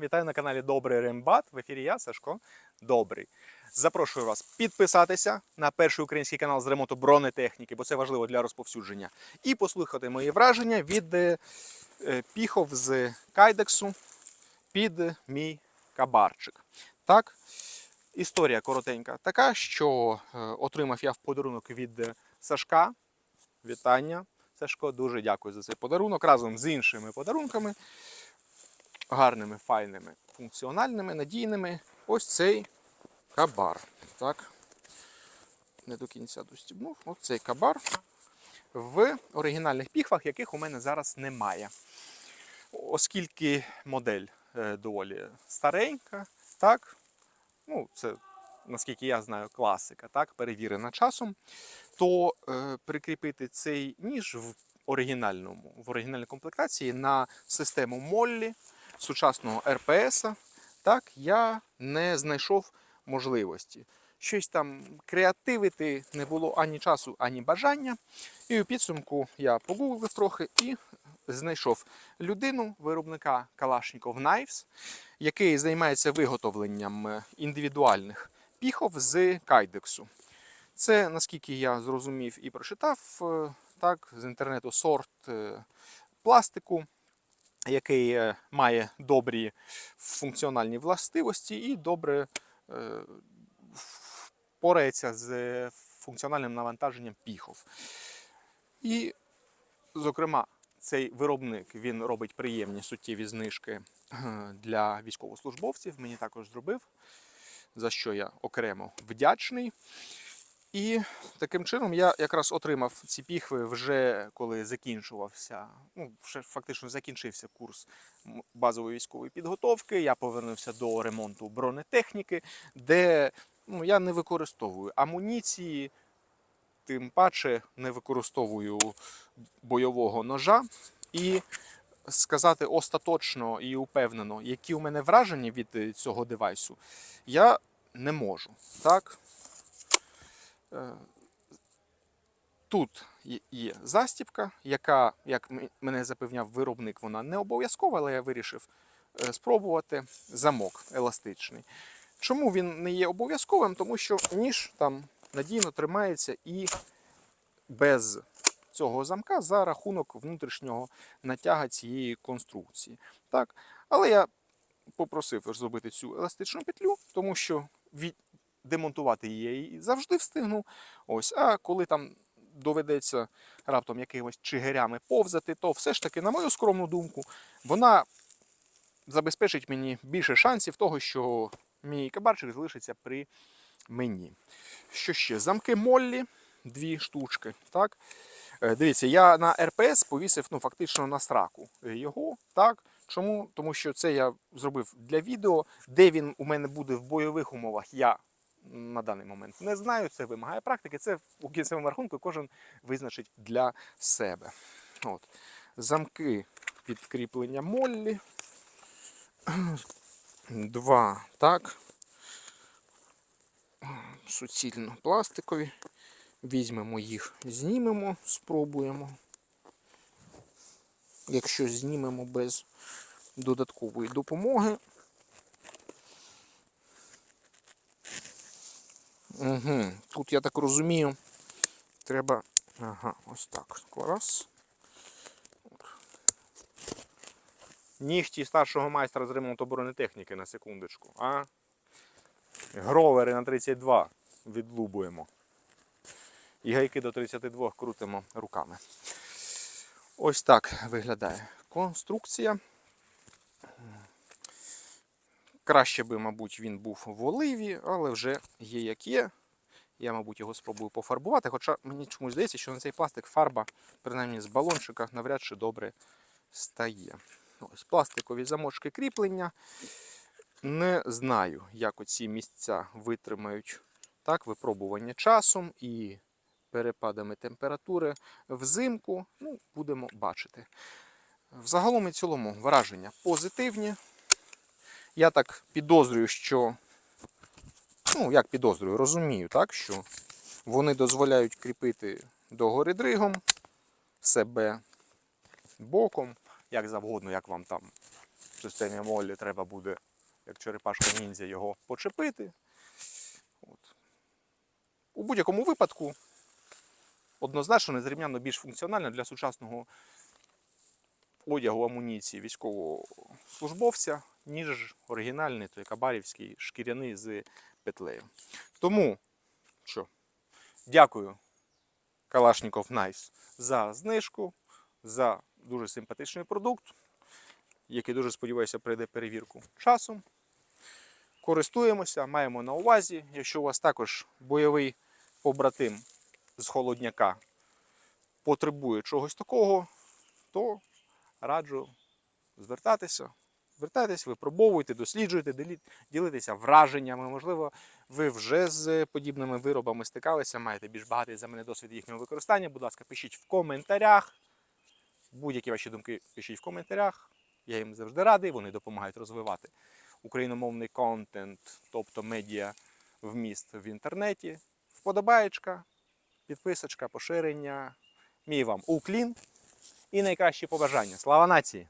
Вітаю на каналі Добрий Рембат. В ефірі я, Сашко Добрий. Запрошую вас підписатися на перший український канал з ремонту бронетехніки, бо це важливо для розповсюдження. І послухати мої враження від е, е, піхов з кайдексу під мій кабарчик. Так, історія коротенька така, що е, отримав я в подарунок від Сашка. Вітання. Сашко, дуже дякую за цей подарунок разом з іншими подарунками гарними, файними, функціональними, надійними. Ось цей кабар. Так. Не до кінця достібнув. Ось цей кабар в оригінальних піхвах, яких у мене зараз немає. Оскільки модель е, доволі старенька, так, ну, це, наскільки я знаю, класика, так, перевірена часом, то е, прикріпити цей ніж в оригінальному, в оригінальній комплектації на систему Моллі сучасного РПС, так, я не знайшов можливості. Щось там креативити не було ані часу, ані бажання. І у підсумку я погуглив трохи і знайшов людину, виробника Kalashnikov Knives, який займається виготовленням індивідуальних піхов з кайдексу. Це, наскільки я зрозумів і прочитав, е, так, з інтернету сорт е, пластику, який е, має добрі функціональні властивості і добре е, впорається з функціональним навантаженням піхов. І, зокрема, цей виробник він робить приємні суттєві знижки е, для військовослужбовців. Мені також зробив, за що я окремо вдячний. І таким чином я якраз отримав ці піхви вже коли закінчувався, ну, вже фактично закінчився курс базової військової підготовки. Я повернувся до ремонту бронетехніки, де ну, я не використовую амуніції, тим паче не використовую бойового ножа. І сказати остаточно і упевнено, які у мене враження від е, цього девайсу, я не можу. Так? Е, Тут є- застібка, яка, як мене запевняв виробник, вона не обов'язкова, але я вирішив е, спробувати замок еластичний. Чому він не є обов'язковим? Тому що ніж там надійно тримається і без цього замка за рахунок внутрішнього натяга цієї конструкції. Так? Але я попросив зробити цю еластичну петлю, тому що від, демонтувати я її завжди встигну. Ось, а коли там доведеться раптом якимось чигирями повзати, то все ж таки, на мою скромну думку, вона забезпечить мені більше шансів того, що мій кабарчик залишиться при мені. Що ще? Замки Моллі, дві штучки. Так? Е, Дивіться, я на РПС повісив ну, фактично на сраку його. Так? Чому? Тому що це я зробив для відео, де він у мене буде в бойових умовах. Я на даний момент не знаю. Це вимагає практики. Це у кінцевому рахунку кожен визначить для себе. От. Замки підкріплення Моллі. Два. Так. Суцільно пластикові. Візьмемо їх, знімемо, спробуємо. Якщо знімемо без додаткової допомоги. Угу. Тут, я так розумію, треба. Ага, ось так. Раз. Нігті старшого майстра з ремонту бронетехніки на секундочку. А? Гровери на 32 відлубуємо. І гайки до 32 крутимо руками. Ось так виглядає конструкція. Краще би, мабуть, він був в оливі, але вже є як є. Я, мабуть, його спробую пофарбувати. Хоча мені чомусь здається, що на цей пластик фарба, принаймні з балончика, навряд чи добре стає. Ось пластикові замочки кріплення. Не знаю, як оці місця витримають так, випробування часом і перепадами температури взимку. Ну, будемо бачити. Взагалом і цілому враження позитивні. Я так підозрюю, що. Ну, як підозрюю, розумію, так, що вони дозволяють кріпити догори дригом себе боком, як завгодно, як вам там в системі молі треба буде, як черепашка ніндзя, його почепити. От. У будь-якому випадку однозначно незрівнянно більш функціонально для сучасного одягу амуніції військового службовця, ніж оригінальний той кабарівський шкіряний з петлею. Тому що, дякую Калашніков Найс за знижку, за дуже симпатичний продукт, який дуже сподіваюся пройде перевірку часом. Користуємося, маємо на увазі. Якщо у вас також бойовий побратим з холодняка потребує чогось такого, то раджу звертатися. Звертайтесь, випробовуйте, досліджуйте, ділитеся враженнями. Можливо, ви вже з подібними виробами стикалися, маєте більш багатий за мене досвід їхнього використання. Будь ласка, пишіть в коментарях. Будь-які ваші думки пишіть в коментарях. Я їм завжди радий, вони допомагають розвивати україномовний контент, тобто медіа вміст в інтернеті. Вподобаєчка, підписочка, поширення. Мій вам уклін і найкращі побажання. Слава нації!